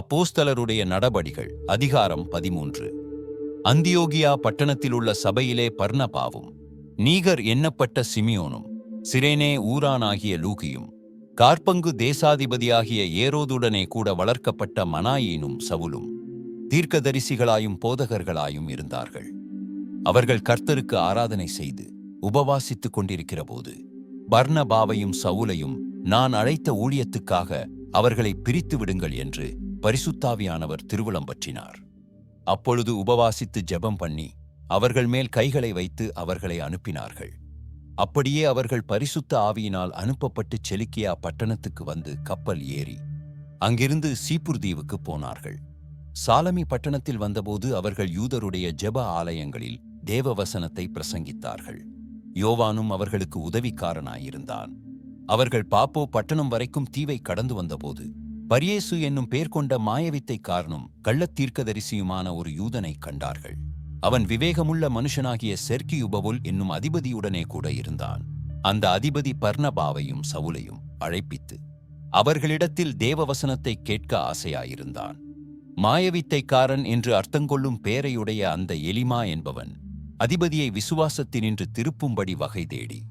அப்போஸ்தலருடைய நடபடிகள் அதிகாரம் பதிமூன்று. அந்தியோகியா பட்டணத்தில் உள்ள சபையிலே பர்ணபாவும் நீகர் எண்ணப்பட்ட சிமியோனும் சிரேனே ஊரானாகிய லூகியும் கார்பங்கு தேசாதிபதியாகிய ஏரோதுடனே கூட வளர்க்கப்பட்ட மனாயீனும் சவுலும் தீர்க்கதரிசிகளாயும் போதகர்களாயும் இருந்தார்கள். அவர்கள் கர்த்தருக்கு ஆராதனை செய்து உபவாசித்துக் கொண்டிருக்கிறபோது பர்ணபாவையும் சவுலையும் நான் அழைத்த ஊழியத்துக்காக அவர்களை பிரித்து விடுங்கள் என்று பரிசுத்தாவியானவர் திருவுளம் பற்றினார். அப்பொழுது உபவாசித்து ஜெபம் பண்ணி அவர்கள் மேல் கைகளை வைத்து அவர்களை அனுப்பினார்கள். அப்படியே அவர்கள் பரிசுத்த ஆவியினால் அனுப்பப்பட்டு செலுக்கியா பட்டணத்துக்கு வந்து கப்பல் ஏறி அங்கிருந்து சீப்புர் தீவுக்கு போனார்கள். சாலமி பட்டணத்தில் வந்தபோது அவர்கள் யூதருடைய ஜெப ஆலயங்களில் தேவவசனத்தை பிரசங்கித்தார்கள். யோவானும் அவர்களுக்கு உதவிக்காரனாயிருந்தான். அவர்கள் பாப்போ பட்டணம் வரைக்கும் தீவை கடந்து வந்தபோது பரியேசு என்னும் பேர் கொண்ட மாயவித்தைக்காரனும் கள்ளத் தீர்க்கதரிசியுமான ஒரு யூதனை கண்டார்கள். அவன் விவேகமுள்ள மனுஷனாகிய செர்கியுபவுல் என்னும் அதிபதியுடனே கூட இருந்தான். அந்த அதிபதி பர்ணபாவையும் சவுலையும் அழைப்பித்து அவர்களிடத்தில் தேவவசனத்தை கேட்க ஆசையாயிருந்தான். மாயவித்தைக்காரன் என்று அர்த்தங்கொள்ளும் பேரையுடைய அந்த எலிமா என்பவன் அதிபதியை விசுவாசத்தினின்று திருப்பும்படி வகை தேடி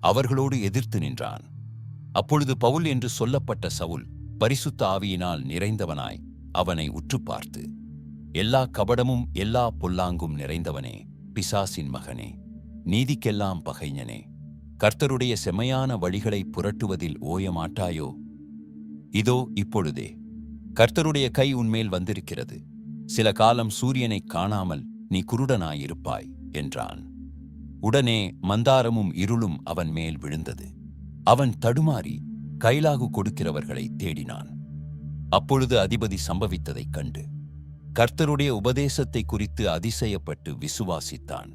அவர்களோடு எதிர்த்து நின்றான். அப்பொழுது பவுல் என்று சொல்லப்பட்ட சவுல் பரிசுத்த ஆவியினால் நிறைந்தவனாய் அவனை உற்று பார்த்து எல்லா கபடமும் எல்லா பொல்லாங்கும் நிறைந்தவனே பிசாசின் மகனே நீதிக்கெல்லாம் பகைஞனே கர்த்தருடைய செமையான வழிகளை புரட்டுவதில் ஓயமாட்டாயோ? இதோ இப்பொழுதே கர்த்தருடைய கை உன்மேல் வந்திருக்கிறது. சில காலம் சூரியனைக் காணாமல் நீ குருடனாயிருப்பாய் என்றான். உடனே மந்தாரமும் இருளும் அவன் மேல் விழுந்தது. அவன் தடுமாறி கைலாகு கொடுக்கிறவர்களை தேடினான். அப்பொழுது அதிபதி சம்பவித்ததைக் கண்டு கர்த்தருடைய உபதேசத்தை குறித்து அதிசயப்பட்டு விசுவாசித்தான்.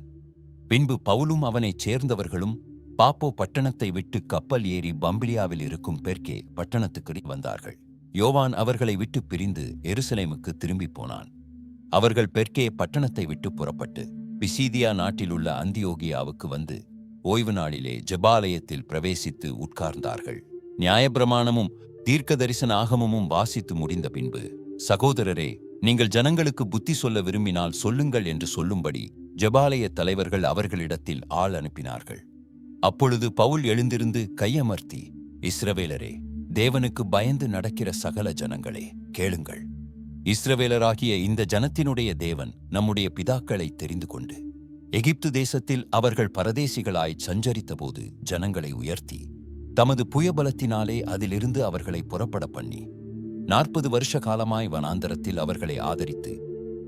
பின்பு பவுலும் அவனைச் சேர்ந்தவர்களும் பாப்போ பட்டணத்தை விட்டு கப்பல் ஏறி பம்பிலியாவில் இருக்கும் பெர்கே பட்டணத்துக்கு வந்தார்கள். யோவான் அவர்களை விட்டு பிரிந்து எருசலேமுக்கு திரும்பிப் போனான். அவர்கள் பெர்கே பட்டணத்தை விட்டு புறப்பட்டு பிசீதியா நாட்டிலுள்ள அந்தியோகியாவுக்கு வந்து ஓய்வு நாளிலே ஜெபாலயத்தில் பிரவேசித்து உட்கார்ந்தார்கள். நியாயப்பிரமாணமும் தீர்க்க தரிசன ஆகமமும் வாசித்து முடிந்த பின்பு சகோதரரே நீங்கள் ஜனங்களுக்கு புத்தி சொல்ல விரும்பினால் சொல்லுங்கள் என்று சொல்லும்படி ஜபாலய தலைவர்கள் அவர்களிடத்தில் ஆள் அனுப்பினார்கள். அப்பொழுது பவுல் எழுந்திருந்து கையமர்த்தி இஸ்ரவேலரே தேவனுக்கு பயந்து நடக்கிற சகல ஜனங்களே கேளுங்கள். இஸ்ரவேலராகிய இந்த ஜனத்தினுடைய தேவன் நம்முடைய பிதாக்களை தெரிந்து கொண்டு எகிப்து தேசத்தில் அவர்கள் பரதேசிகளாய் சஞ்சரித்தபோது ஜனங்களை உயர்த்தி தமது புயபலத்தினாலே அதிலிருந்து அவர்களை புறப்பட பண்ணி நாற்பது வருஷ காலமாய் வனாந்தரத்தில் அவர்களை ஆதரித்து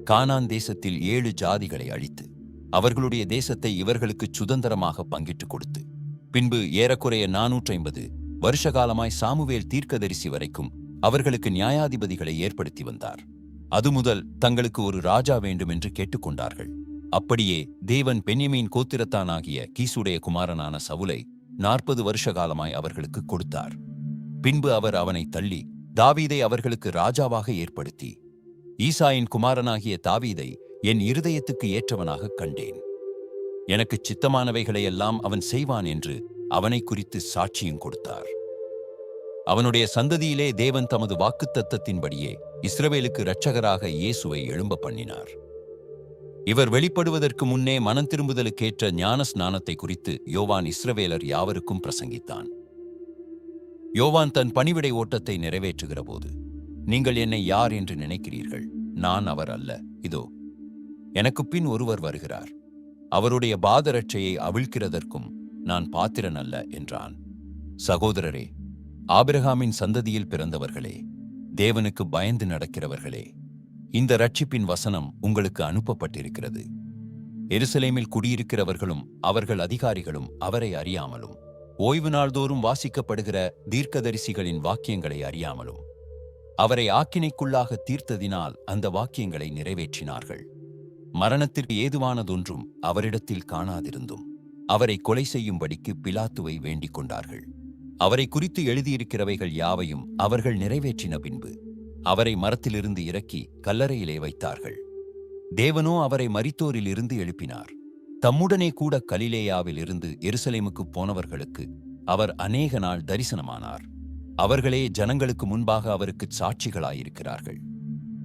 கானான் தேசத்தில் ஏழு ஜாதிகளை அழித்து அவர்களுடைய தேசத்தை இவர்களுக்கு சுதந்திரமாக பங்கிட்டுக் கொடுத்து பின்பு ஏறக்குறைய நாநூற்றி ஐம்பது வருஷ காலமாய் சாமுவேல் தீர்க்கதரிசி வரைக்கும் அவர்களுக்கு நியாயாதிபதிகளை ஏற்படுத்தி வந்தார். அது முதல் தங்களுக்கு ஒரு ராஜா வேண்டும் என்று கேட்டுக்கொண்டார்கள் அப்படியே தேவன் பென்யமீன் கோத்திரத்தானாகிய கீசுடைய குமாரனான சவுலை நாற்பது வருஷ காலமாய் அவர்களுக்கு கொடுத்தார். பின்பு அவர் அவனை தள்ளி தாவீதை அவர்களுக்கு ராஜாவாக ஏற்படுத்தி ஈசாயின் குமாரனாகிய தாவீதை என் இருதயத்துக்கு ஏற்றவனாக கண்டேன். எனக்குச் சித்தமானவைகளையெல்லாம் அவன் செய்வான் என்று அவனை குறித்து சாட்சியும் கொடுத்தார். அவனுடைய சந்ததியிலே தேவன் தமது வாக்குத்தத்தத்தின்படியே இஸ்ரவேலுக்கு இரட்சகராக இயேசுவை எழும்ப பண்ணினார். இவர் வெளிப்படுவதற்கு முன்னே மனம் திரும்புதலுக்கேற்ற ஞான ஸ்நானத்தை குறித்து யோவான் இஸ்ரவேலர் யாவருக்கும் பிரசங்கித்தான். யோவான் தன் பணிவிடை ஓட்டத்தை நிறைவேற்றுகிற போது நீங்கள் என்னை யார் என்று நினைக்கிறீர்கள்? நான் அவர் அல்ல. இதோ எனக்கு பின் ஒருவர் வருகிறார். அவருடைய பாதரட்சையை அவிழ்க்கிறதற்கும் நான் பாத்திரன் அல்ல என்றான். சகோதரரே ஆபிரகாமின் சந்ததியில் பிறந்தவர்களே தேவனுக்கு பயந்து நடக்கிறவர்களே இந்த ரட்சிப்பின் வசனம் உங்களுக்கு அனுப்பப்பட்டிருக்கிறது. எருசலேமில் குடியிருக்கிறவர்களும் அவர்கள் அதிகாரிகளும் அவரை அறியாமலும் ஓய்வு நாள்தோறும் வாசிக்கப்படுகிற தீர்க்கதரிசிகளின் வாக்கியங்களை அறியாமலும் அவரை ஆக்கினைக்குள்ளாக தீர்த்ததினால் அந்த வாக்கியங்களை நிறைவேற்றினார்கள். மரணத்திற்கு ஏதுவானதொன்றும் அவரிடத்தில் காணாதிருந்தும் அவரை கொலை செய்யும்படிக்கு பிலாத்துவை வேண்டிக் கொண்டார்கள். அவரை குறித்து எழுதியிருக்கிறவைகள் யாவையும் அவர்கள் நிறைவேற்றின பின்பு அவரை மரத்திலிருந்து இறக்கி கல்லறையிலே வைத்தார்கள். தேவனோ அவரை மரித்தோரிலிருந்து எழுப்பினார். தம்முடனே கூட கலிலேயாவில் இருந்து எருசலேமுக்கு போனவர்களுக்கு அவர் அநேக நாள் தரிசனமானார். அவர்களே ஜனங்களுக்கு முன்பாக அவருக்கு சாட்சிகளாயிருக்கிறார்கள்.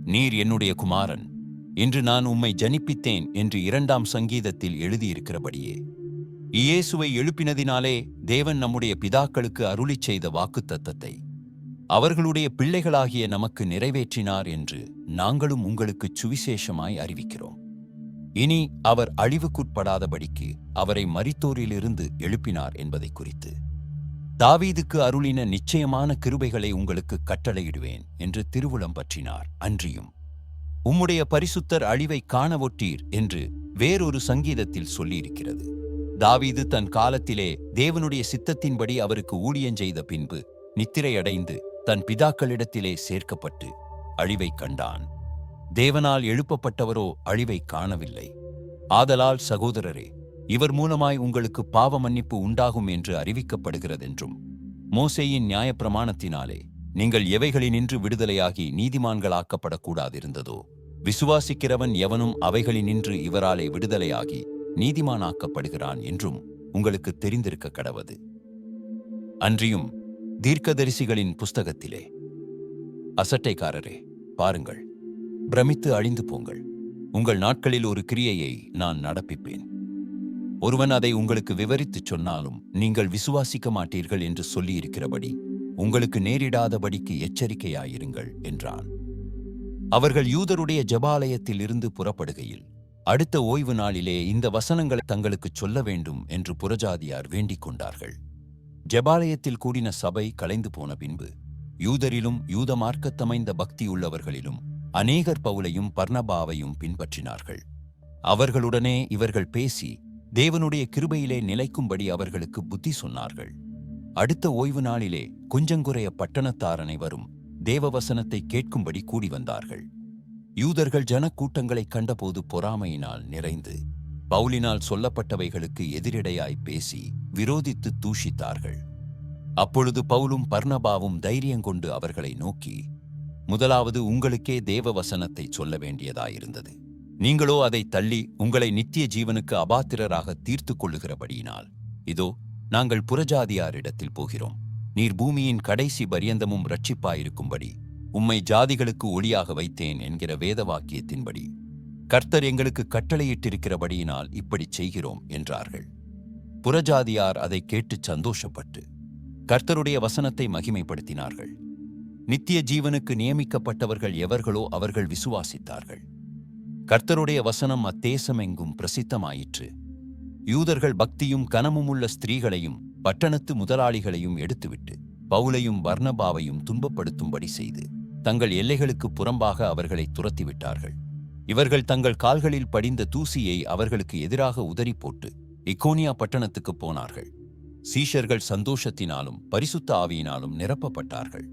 நீர் என்னுடைய குமாரன் இன்று நான் உம்மை ஜனிப்பித்தேன் என்று இரண்டாம் சங்கீதத்தில் எழுதியிருக்கிறபடியே. இயேசுவை எழுப்பினதினாலே தேவன் நம்முடைய பிதாக்களுக்கு அருளிச் செய்த வாக்குத்தத்தத்தை அவர்களுடைய பிள்ளைகளாகிய நமக்கு நிறைவேற்றினார் என்று நாங்களும் உங்களுக்கு சுவிசேஷமாய் அறிவிக்கிறோம். இனி அவர் அழிவுக்குட்படாதபடிக்கு அவரை மரித்தோரிலிருந்து எழுப்பினார் என்பதை குறித்து. தாவீதுக்கு அருளின நிச்சயமான கிருபைகளை உங்களுக்கு கட்டளையிடுவேன் என்று திருவுளம் பற்றினார். அன்றியும் உம்முடைய பரிசுத்தர் அழிவை காண ஒட்டீர் என்று வேறொரு சங்கீதத்தில் சொல்லியிருக்கிறது. தாவீது தன் காலத்திலே தேவனுடைய சித்தத்தின்படி அவருக்கு ஊழியஞ்செய்த பின்பு நித்திரையடைந்து தன் பிதாக்களிடத்திலே சேர்க்கப்பட்டு அழிவை கண்டான். தேவனால் எழுப்பப்பட்டவரோ அழிவை காணவில்லை. ஆதலால் சகோதரரே இவர் மூலமாய் உங்களுக்கு பாவ மன்னிப்பு உண்டாகும் என்று அறிவிக்கப்படுகிறதென்றும் மோசேயின் நியாயப்பிரமாணத்தினாலே நீங்கள் எவைகளினின்று விடுதலையாகி நீதிமான்களாக்கப்படக்கூடாதிருந்ததோ விசுவாசிக்கிறவன் எவனும் அவைகளினின்று இவராலே விடுதலையாகி நீதிமானாக்கப்படுகிறான் என்றும் உங்களுக்கு தெரிந்திருக்க கடவது. அன்றியும் தீர்க்கதரிசிகளின் புஸ்தகத்திலே. அசட்டைக்காரரே பாருங்கள். பிரமித்து அழிந்து போங்கள். உங்கள் நாட்களில் ஒரு கிரியையை நான் நடப்பிப்பேன். ஒருவன் அதை உங்களுக்கு விவரித்துச் சொன்னாலும் நீங்கள் விசுவாசிக்க மாட்டீர்கள் என்று சொல்லியிருக்கிறபடி உங்களுக்கு நேரிடாதபடிக்கு எச்சரிக்கையாயிருங்கள் என்றான். அவர்கள் யூதருடைய ஜபாலயத்தில் இருந்து புறப்படுகையில் அடுத்த ஓய்வு நாளிலே இந்த வசனங்களை தங்களுக்குச் சொல்ல வேண்டும் என்று புறஜாதியார் வேண்டிக் கொண்டார்கள். ஜெபாலயத்தில் கூடின சபை கலைந்து போன பின்பு யூதரிலும் யூத மார்க்கத்தமைந்த பக்தியுள்ளவர்களிலும் அநேகர் பவுலையும் பர்ணபாவையும் பின்பற்றினார்கள். அவர்களுடனே இவர்கள் பேசி தேவனுடைய கிருபையிலே நிலைக்கும்படி அவர்களுக்கு புத்தி சொன்னார்கள். அடுத்த ஓய்வு நாளிலே குஞ்சங்குறைய பட்டணத்தார் அனைவரும் தேவவசனத்தை கேட்கும்படி கூடி வந்தார்கள். யூதர்கள் ஜனக்கூட்டங்களைக் கண்டபோது பொறாமையினால் நிறைந்து பவுலினால் சொல்லப்பட்டவைகளுக்கு எதிரிடையாய் பேசி விரோதித்து தூஷித்தார்கள். அப்பொழுது பவுலும் தைரியம் தைரியங்கொண்டு அவர்களை நோக்கி முதலாவது உங்களுக்கே தேவ வசனத்தை சொல்ல வேண்டியதாயிருந்தது. நீங்களோ அதை தள்ளி உங்களை நித்திய ஜீவனுக்கு அபாத்திரராக தீர்த்து கொள்ளுகிறபடியினால் இதோ நாங்கள் புறஜாதியாரிடத்தில் போகிறோம். நீர் பூமியின் கடைசி பரியந்தமும் ரட்சிப்பாயிருக்கும்படி உம்மை ஜாதிகளுக்கு ஒளியாக வைத்தேன் என்கிற வேத வாக்கியத்தின்படி கர்த்தர் எங்களுக்கு கட்டளையிட்டிருக்கிறபடியினால் இப்படிச் செய்கிறோம் என்றார்கள். புறஜாதியார் அதை கேட்டுச் சந்தோஷப்பட்டு கர்த்தருடைய வசனத்தை மகிமைப்படுத்தினார்கள். நித்திய ஜீவனுக்கு நியமிக்கப்பட்டவர்கள் எவர்களோ அவர்கள் விசுவாசித்தார்கள். கர்த்தருடைய வசனம் அத்தேசமெங்கும் பிரசித்தமாயிற்று. யூதர்கள் பக்தியும் கனமுமுள்ள ஸ்திரீகளையும் பட்டணத்து முதலாளிகளையும் எடுத்துவிட்டு பவுலையும் வர்ணபாவையும் துன்பப்படுத்தும்படி செய்து தங்கள் எல்லைகளுக்கு புறம்பாக அவர்களை துரத்திவிட்டார்கள். இவர்கள் தங்கள் கால்களில் படிந்த தூசியை அவர்களுக்கு எதிராக உதறி போட்டு இக்கோனியா பட்டணத்துக்குப் போனார்கள். சீஷர்கள் சந்தோஷத்தினாலும் பரிசுத்த ஆவியினாலும் நிரப்பப்பட்டார்கள்.